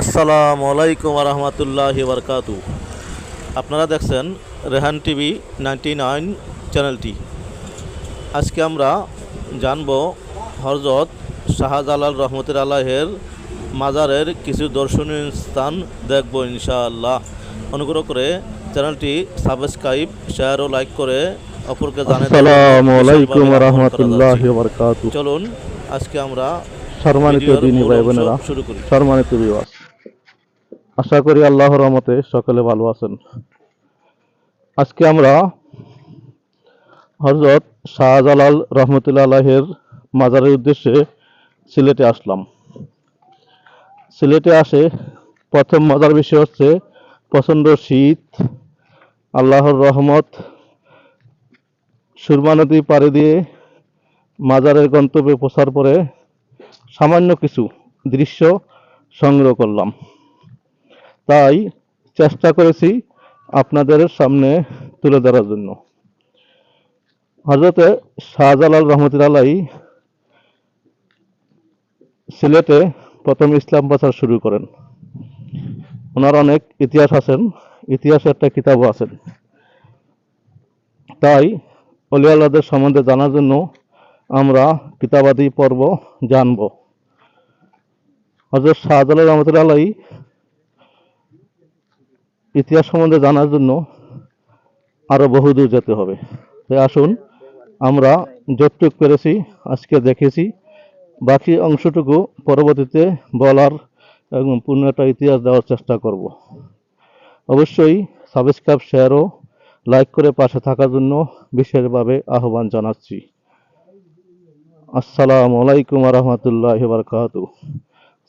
আসসালামু আলাইকুম রহমতুল্লাহি বরকাতু আপনারা দেখছেন রেহান টিভি নাইনটি নাইন চ্যানেলটি। আজকে আমরা জানব হরজত শাহজালাল রহমতুল আল্লাহের মাজারের কিছু দর্শনীয় স্থান দেখব ইনশাআল্লাহ। অনুগ্রহ করে চ্যানেলটি সাবস্ক্রাইব শেয়ার ও লাইক করে অপরকে জানাতে আসসালামু আলাইকুম রহমতুল্লাহ জানাচ্ছি। চলুন আজকে আমরা সম্মানিত দিনী ভাই বোনেরা শুরু করি। সম্মানিত বিবাস আশা করি আল্লাহর রহমতে সকলে ভালো আছেন। আজকে আমরা হজরত শাহজালাল রহমতুল্লাহ আলাহের মাজারের উদ্দেশ্যে সিলেটে আসলাম। সিলেটে আসে প্রথম মজার বিষয় হচ্ছে প্রচণ্ড শীত, আল্লাহর রহমত, সুরমা নদী পাড়ি দিয়ে মাজারের গন্তব্যে পৌঁছার পরে সামান্য কিছু দৃশ্য সংগ্রহ করলাম। তাই চেষ্টা করেছি আপনাদের সামনে তুলে ধরার জন্য। হজরতে শাহজালাল রহমতুল্লাহ সিলেটে প্রথম ইসলাম প্রচার শুরু করেন। ওনার অনেক ইতিহাস আছেন ইতিহাসের একটা কিতাবও আছেন। তাই অলিয়াল্লাদের সম্বন্ধে জানার জন্য আমরা কিতাবাদি পর্ব জানব। হজরত শাহজালাল রহমতুল্লাহ ইতিহাস সম্বন্ধে জানার জন্য আরও বহুদূর যেতে হবে। তাই আসুন, আমরা যতটুক পেরেছি আজকে দেখেছি। বাকি অংশটুকু পরবর্তীতে বলার এবং পূর্ণ একটা ইতিহাস দেওয়ার চেষ্টা করব। অবশ্যই সাবস্ক্রাইব শেয়ারও লাইক করে পাশে থাকার জন্য বিশেষভাবে আহ্বান জানাচ্ছি। আসসালামু আলাইকুম রহমতুল্লাহ বারকাতু